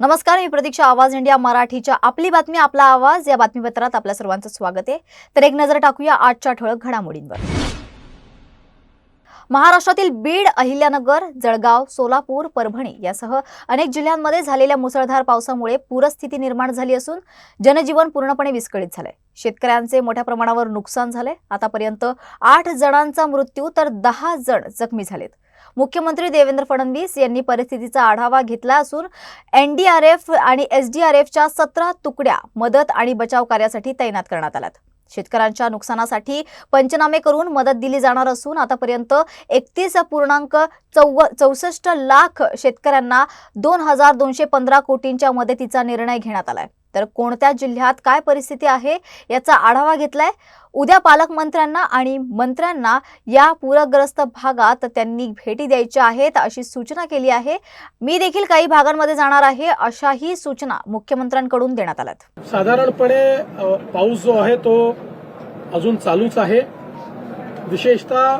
नमस्कार मी प्रतीक्षा आवाज इंडिया मराठीच्या आपली बातमी आपला आवाज. या बातमीपत्रात आपल्या सर्वांचं स्वागत आहे. तर एक नजर टाकूया आजच्या ठळक घडामोडींवर. महाराष्ट्रातील बीड अहिल्यानगर जळगाव सोलापूर परभणी यासह अनेक जिल्ह्यांमध्ये झालेल्या मुसळधार पावसामुळे पूरस्थिती निर्माण झाली असून जनजीवन पूर्णपणे विस्कळीत झालंय. शेतकऱ्यांचे मोठ्या प्रमाणावर नुकसान झालंय. आतापर्यंत आठ जणांचा मृत्यू तर दहा जण जखमी झालेत. मुख्यमंत्री देवेंद्र फडणवीस यांनी परिस्थितीचा आढावा घेतला असून एनडीआरएफ आणि एसडीआरएफच्या सतरा तुकड्या मदत आणि बचाव कार्यासाठी तैनात करण्यात आल्यात. शेतकऱ्यांच्या नुकसानासाठी पंचनामे करून मदत दिली जाणार असून आतापर्यंत एकतीस पूर्णांक चौव चौसष्ट लाख शेतकऱ्यांना दोन हजार दोनशे पंधरा कोटींच्या मदतीचा निर्णय घेण्यात आलाय. तर कोणत्या जिल्ह्यात काय परिस्थिती आहे याचा आढावा घेतलाय. उद्या पालकमंत्र्यांना आणि मंत्र्यांना या पूरग्रस्त भागात त्यांनी भेटी द्यायच्या आहेत अशी सूचना केली आहे. मी देखील काही भागांमध्ये जाणार आहे अशाही सूचना मुख्यमंत्र्यांकडून देण्यात आल्यात. साधारणपणे पाऊस जो आहे तो अजून चालूच आहे. विशेषतः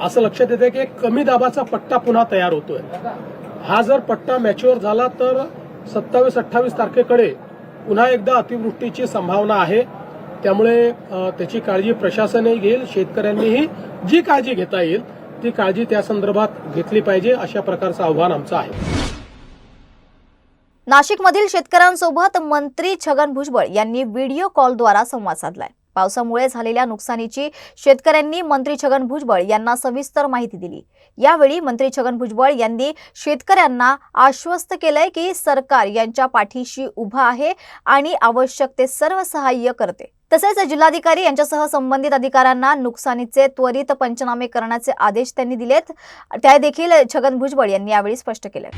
असं लक्षात येते की कमी दाबाचा पट्टा पुन्हा तयार होतोय. हा जर पट्टा मॅच्युअर झाला तर सत्तावीस अठ्ठावीस तारखेकडे पुन्हा एकदा अतिवृष्टीची संभावना आहे. त्यामुळे त्याची काळजी प्रशासनही घेईल शेतकऱ्यांनीही जी काळजी घेता येईल ती काळजी त्या संदर्भात घेतली पाहिजे अशा प्रकारचं आव्हान आमचं आहे. नाशिकमधील शेतकऱ्यांसोबत मंत्री छगन भुजबळ यांनी व्हिडिओ कॉलद्वारा संवाद साधलाय. पावसामुळे झालेल्या नुकसानीची शेतकऱ्यांनी मंत्री छगन भुजबळ यांना सविस्तर माहिती दिली. यावेळी मंत्री छगन भुजबळ यांनी शेतकऱ्यांना आश्वस्त केलंय की सरकार यांच्या पाठीशी उभा आहे आणि आवश्यक ते सर्व सहाय्य करते. तसेच जिल्हाधिकारी यांच्यासह संबंधित अधिकाऱ्यांना नुकसानीचे त्वरित पंचनामे करण्याचे आदेश त्यांनी दिलेत. त्या देखील छगन भुजबळ यांनी यावेळी स्पष्ट केले.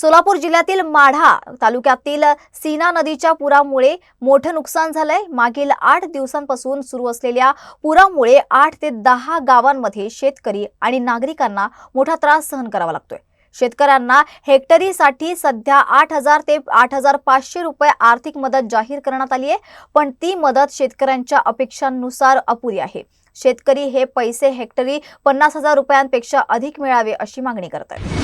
सोलापूर जिल्ह्यातील माढा तालुक्यातील सीना नदीच्या पुरामुळे मोठं नुकसान झालंय. मागील आठ दिवसांपासून सुरू असलेल्या पुरामुळे आठ ते दहा गावांमध्ये शेतकरी आणि नागरिकांना मोठा त्रास सहन करावा लागतोय. शेतकऱ्यांना हेक्टरीसाठी सध्या आठ हजार ते आठ हजार पाचशे रुपये आर्थिक मदत जाहीर करण्यात आली आहे पण ती मदत शेतकऱ्यांच्या अपेक्षांनुसार अपुरी आहे. शेतकरी हे पैसे हेक्टरी पन्नास हजार रुपयांपेक्षा अधिक मिळावे अशी मागणी करत आहेत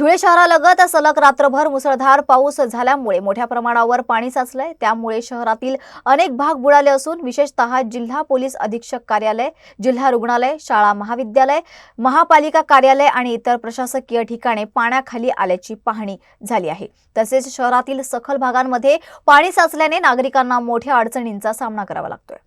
धुळे शहरालगत सलग रात्रभर मुसळधार पाऊस झाल्यामुळे मोठ्या प्रमाणावर पाणी साचलंय. त्यामुळे शहरातील अनेक भाग बुडाले असून विशेषतः जिल्हा पोलीस अधीक्षक कार्यालय जिल्हा रुग्णालय शाळा महाविद्यालय महापालिका कार्यालय आणि इतर प्रशासकीय ठिकाणे पाण्याखाली आल्याची पाहणी झाली आहे. तसेच शहरातील सखल भागांमध्ये पाणी साचल्याने नागरिकांना मोठ्या अडचणींचा सामना करावा लागतोय.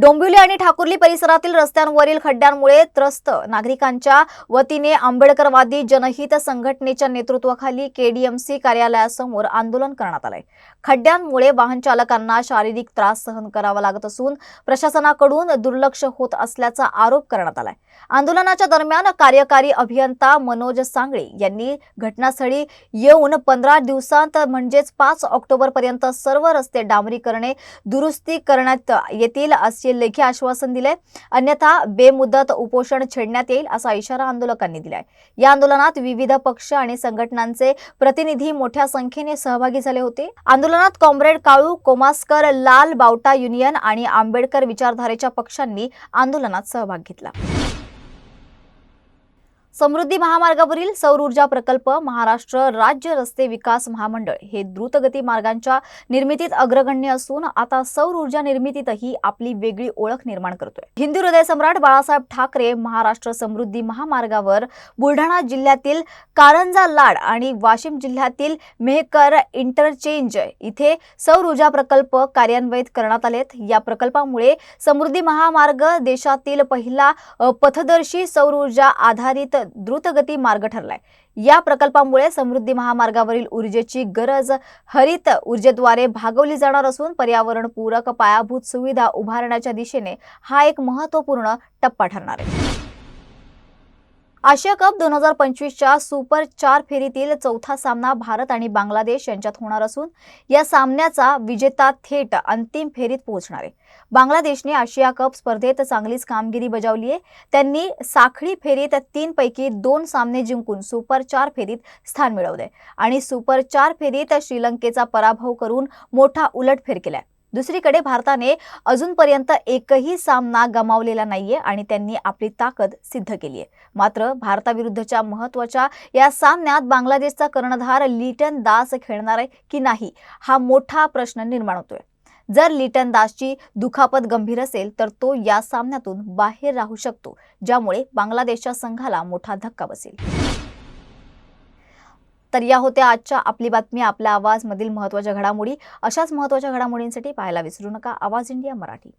डोंबिवली आणि ठाकुर्ली परिसरातील रस्त्यांवरील खड्ड्यांमुळे त्रस्त नागरिकांच्या वतीने आंबेडकरवादी जनहित संघटनेच्या नेतृत्वाखाली केडीएमसी कार्यालयासमोर आंदोलन करण्यात आलंय. खड्ड्यांमुळे वाहन चालकांना शारीरिक त्रास सहन करावा लागत असून प्रशासनाकडून दुर्लक्ष होत असल्याचा आरोप करण्यात आलाय. आंदोलनाच्या दरम्यान कार्यकारी अभियंता मनोज सांगळे यांनी घटनास्थळी येऊन पंधरा दिवसांत म्हणजेच पाच ऑक्टोबर पर्यंत सर्व रस्ते डांबरी करणे दुरुस्ती करण्यात येतील असे लेखी आश्वासन दिले अन्यथा बेमुदत उपोषण छेडण्यात येईल असा इशारा आंदोलकांनी दिलाय. या आंदोलनात विविध पक्ष आणि संघटनांचे प्रतिनिधी मोठ्या संख्येने सहभागी झाले होते. आंदोलनात कॉम्रेड काळू कोमास्कर लाल बावटा युनियन आणि आंबेडकर विचारधारेच्या पक्षांनी आंदोलनात सहभाग घेतला. समृद्धी महामार्गावरील सौर ऊर्जा प्रकल्प महाराष्ट्र राज्य रस्ते विकास महामंडळ हे द्रुतगती मार्गांच्या निर्मितीत अग्रगण्य असून आता सौर ऊर्जा निर्मितीतही आपली वेगळी ओळख निर्माण करतोय. हिंदू हृदय सम्राट बाळासाहेब ठाकरे महाराष्ट्र समृद्धी महामार्गावर बुलढाणा जिल्ह्यातील कारंजा लाड आणि वाशिम जिल्ह्यातील मेहकर इंटरचेंज इथे सौर ऊर्जा प्रकल्प कार्यान्वित करण्यात आलेत. या प्रकल्पामुळे समृद्धी महामार्ग देशातील पहिला पथदर्शी सौर ऊर्जा आधारित द्रुतगती मार्ग ठरलाय. या प्रकल्पामुळे समृद्धी महामार्गावरील ऊर्जेची गरज हरित ऊर्जेद्वारे भागवली जाणार असून पर्यावरणपूरक पायाभूत सुविधा उभारण्याच्या दिशेने हा एक महत्त्वपूर्ण टप्पा ठरणार आहे. आशिया कप दोन हजार पंचवीसच्या सुपर चार फेरीतील चौथा सामना भारत आणि बांगलादेश यांच्यात होणार असून या सामन्याचा विजेता थेट अंतिम फेरीत पोहोचणार आहे. बांगलादेशने आशिया कप स्पर्धेत चांगलीच कामगिरी बजावली आहे. त्यांनी साखळी फेरीत तीन पैकी दोन सामने जिंकून सुपर चार फेरीत स्थान मिळवले आणि सुपर चार फेरीत श्रीलंकेचा पराभव करून मोठा उलटफेर केलाय. दुसरीकडे भारताने अजूनपर्यंत एकही सामना गमावलेला नाहीये आणि त्यांनी आपली ताकद सिद्ध केली आहे मात्र भारताविरुद्धच्या महत्त्वाच्या या सामन्यात बांगलादेशचा कर्णधार लिटन दास खेळणार आहे की नाही हा मोठा प्रश्न निर्माण होतोय. जर लिटन दासची दुखापत गंभीर असेल तर तो या सामन्यातून बाहेर राहू शकतो ज्यामुळे बांगलादेशच्या संघाला मोठा धक्का बसेल. तर या होत्या आजच्या आपली बातमी आपला आवाजमधील महत्त्वाच्या घडामोडी. अशाच महत्त्वाच्या घडामोडींसाठी पाहायला विसरू नका. आवाज इंडिया मराठी.